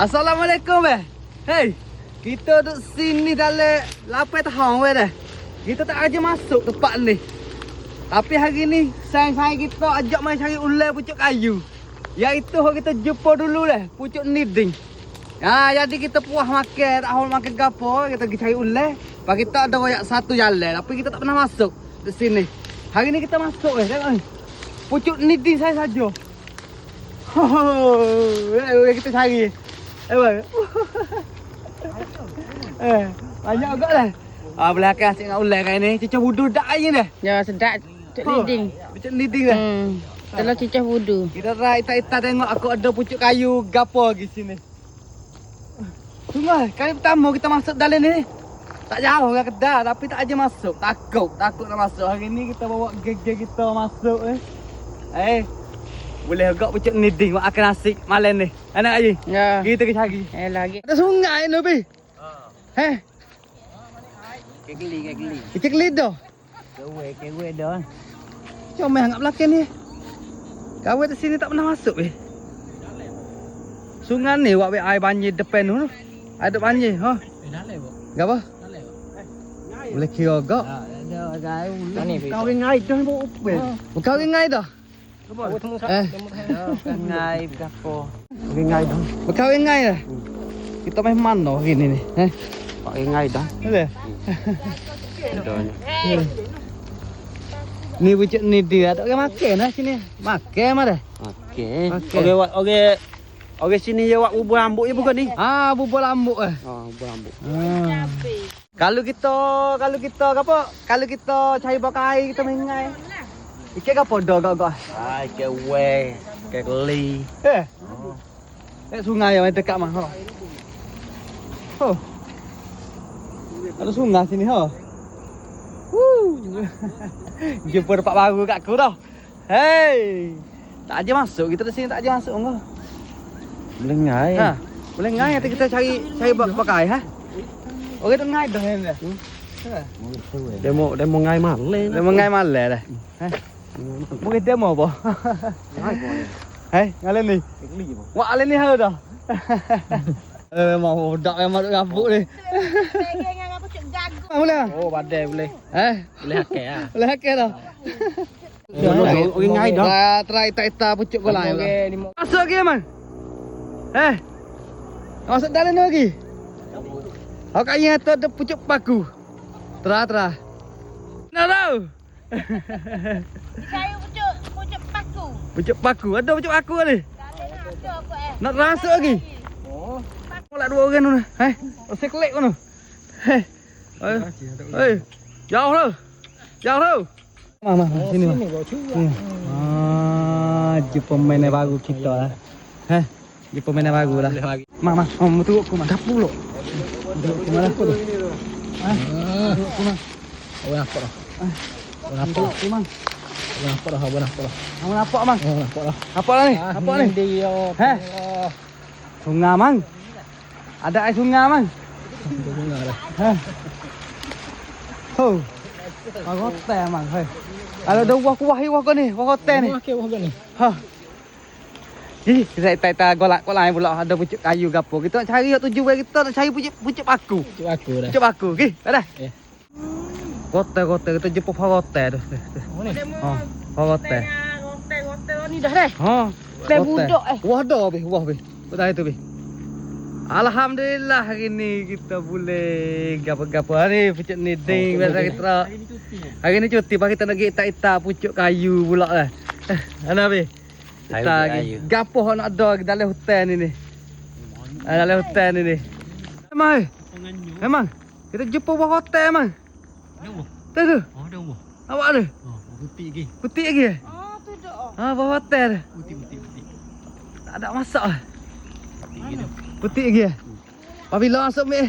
Assalamualaikum eh. Hey, kita duduk sini dalam lapai tahun weh dah. Kita tak aja masuk tempat ni. Tapi hari ni sayang-sayang kita ajak main cari ular pucuk kayu. Yang itu kita jumpa dulu dah, pucuk niding. Ha, jadi kita puas makan, tak hol makan gapo, kita pergi cari ular. Pak kita ada royak satu jalan, tapi kita tak pernah masuk di sini. Hari ni kita masuk eh, tengok ni. Pucuk niding saya saja. Eh, kita cari. Eh, bang. eh, banyak agak lah. Ah, boleh akan asyik dengan ular kan ni. Cicah wudu dak air ni. Ya sedap cek Oh. leading. Pucuk niding dah. Hmm. Kalau cicah wudu. Kita try ita-ita tengok aku ada pucuk kayu gapo lagi sini. Tunggu, kali pertama kita masuk dalam ni. Tak jauh ke kedah tapi tak aja masuk. Takut, takut nak masuk. Hari ni kita bawa geng-geng kita masuk eh. Eh. Boleh agak pucuk niding buat akan nasi malam ni. Anak aji. Ya. Kita ke cari. Eh lagi. Ada sungai ni bi. Eh, Kegeli kegeli. ikan lidah. Kewe kewe dah. Comel hangat belakang ni. Kawan di sini tak pernah masuk eh. Sungai ni wak air banjir depan tu. Ada banjir, ha? Eh dalai bu. Gapa? Dalai bu. Boleh kira gak. Ada gay ular. Ni Kau ngai dah bu. Kau ngai dah. Eh. Ngai gapo. Ngai ngai dah. Kita main mana hari ni? Eh? Pak ngai dah. Ada. Ni bucuk ni dia orang makan lah sini. Makan mah dah. Okey. Okey. Okey wak okey. Okey sini je wak bubur rambut je bukan ni? Ah, bubur lambuk eh. Oh, bubur rambut. Ah. Kalau kita kalau kita apa? Kalau kita cari bakar air kita ngai. Ikan apa dah gak gak? Ai kewe. Kegeli. Eh. Eh sungai yang dekat mah. Ha. Oh. Ada sungai sini ha. Woo. Jumpa tempat baru kat aku dah. Hey. Tak aja masuk kita di sini tak aja masuk enggak. Boleh ngai. Ha. Boleh ngai nanti kita cari cari bakar air ha. Orang tu ngai dah ni. Ha. Demo demo ngai male. Dia mengai malam dah. Ha. Mungkin demo apa? Hai, ngalen ni. Kegeli bu. Wak alen ni ha dah. Eh mau dak memang duk gabuk ni. Boleh. Oh, badai boleh. Eh, Boleh hakek ah. boleh hakek dah. Orang ngai dah. Try try pucuk kau lain. Masuk lagi man. Eh. Masuk dalam ni lagi. Aku kaya tu ada pucuk paku. Tera tera. Nak tahu? Saya pucuk pucuk paku. Pucuk paku. Ada pucuk paku ni. Nak eh. Nak rasuk lagi. Oh. Kau dua orang tu. Hei. Osek kelek kau tu. Hei. Hei. Jauh tu. Jauh tu. Mama, sini mama. Hmm. Ah, jumpa pemain yang baru kita lah. Heh, jumpa pemain yang baru lah. Mama, mama tunggu aku mah. Dapur lo. Ke mana aku tu? Ah, duduk aku mah. Orang apa dah? Orang apa? Aku mah. Orang apa dah? Orang apa dah? Kamu nampak mang? Orang apa dah? Apa lah ni? Apa ni? Dia. Heh. Sungai mang. Ada air sungai mang. Heh. Oh. Mang hotel mang. Hei. Kalau ada wah kuah wah kau ni, wah hotel ni. Okey, wah ni. Ha. Jadi kita tak tak golak lain pula ada pucuk kayu gapo. Kita nak cari kat tujuan kita nak cari pucuk pucuk paku. Cuba aku dah. Pucuk paku. Okey, dah. Ya. Hotel hotel kita jumpa pak hotel tu. Oh ni. Ha. Hotel. Hotel-hotel ni dah dah. Ha. Hotel. budak eh. Wah dah be, wah be. Betul itu be. Alhamdulillah hari ni kita boleh gapo-gapo hari pucuk ni ding biasa kita. Hari ni cuti pak kita nak itak-itak pucuk kayu pula lah. Ana be. Kita. Gapo nak ada dalam hutan ni ni. Ah, dalam hutan ni ni. Memang. eh? Memang. Kita jumpa buah hotel memang. Tu tu. Oh, dah wah. Awak ada? Oh, putih lagi. Putih lagi eh? Oh tu dah. Ha, buah hotel. Putih, putih, putih. Tak ada masak ah. Putih gitu. Putih lagi eh? Apabila masuk meh.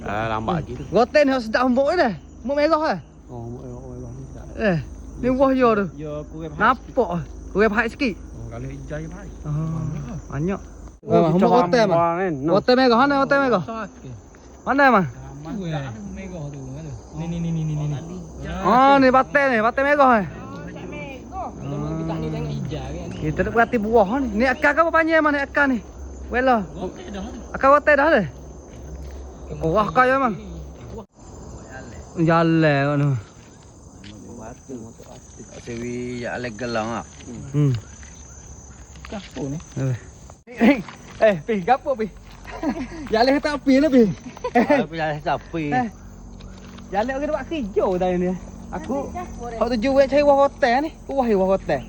Ah, lambat lagi tu. Hotel ni hok sedap hembuk dah. Hembuk merah eh. Oh, oh, oh, oh, tak. Eh, ni buah yo tu. Ya, aku rep. Nampak ah. Kurang pahit sikit. Oh, kalau hijau je baik. Oh, banyak. Oh, Oh, hembuk hotel mah. kan. Hotel merah, mana hotel merah? Sakit. Mana mah? Tu eh. Megah tu. Ni ni ni ni ni ni. Oh, ni batel ni, batel merah eh. Kita ni tengok hijau kan. Kita nak berhati buah ni. Ni akar ke apa panjang mana akar ni? Wela. Akan hotel dah dah. Oh, wah kaya mah. Jalan kan. Batu motor asli. Sewi ya legelang ah. Hmm. Gapo ni? Eh, eh, pi, gapo pi? Jalan tak pi lah pi. Tapi dah sapi. Eh. Jalan orang buat kerja tadi ni. Aku Hak tuju wek cari wah hotel ni. Wah wah hotel.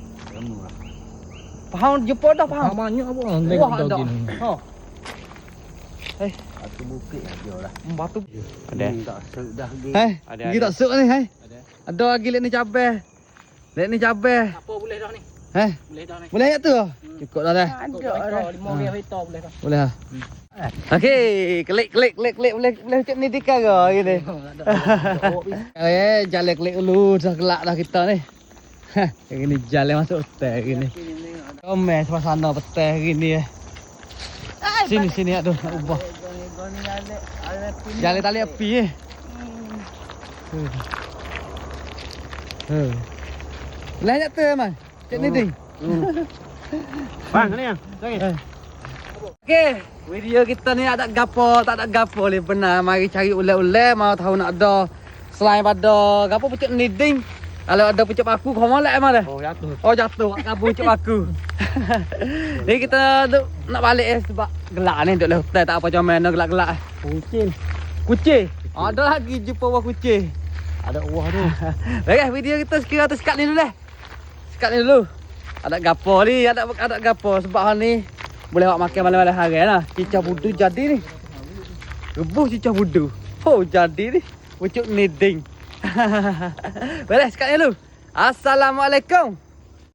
Faham jumpa dah faham. banyak apa? Wah ada. Ha. Satu bukit aja lah. Batu. Ada. Tak lagi. Hai. Ada, Gigi ada. tak suk ni, hai. Ada. Ada lagi lek ni cabe. Lek ni cabe. Apa dah? Eh, Boleh dah ni. boleh tak tu? Cukup dah dah. Ada dah. Lima orang kita boleh dah. Boleh ah. Okey, klik klik klik klik boleh boleh cek ni dikah ke gini. Eh, jalan klik dulu dah gelak dah kita ni. Yang gini jalan masuk hotel gini. Komen sama sana peteh gini eh. Sini sini aduh nak ubah. Jalan tali api eh. Hmm. Boleh tak tu man? Cek ni ding. Bang, ni yang. Okey, video kita ni ada gapo, tak ada gapo ni benar. Mari cari ule-ule mau tahu nak ada selain pada gapo pucuk niding. Kalau ada pucuk paku kau molek emang dah. Oh, jatuh. Oh jatuh kabu pucuk paku. ni kita duk nak balik eh sebab gelak ni duk le hotel tak apa comel nak gelak-gelak. eh. Kucing. Kucing. Ada lagi jumpa buah kucing. Ada uah tu. Baik, video kita sekira tu sekat ni dulu deh. Sekat ni dulu. Ada gapo ni, ada ada gapo sebab hal ni boleh awak makan malam-malam hari lah. Cicah budu jadi ni. Rebuh cicah budu. Oh, jadi ni. Pucuk niding. Baik, sekat ni dulu. Assalamualaikum.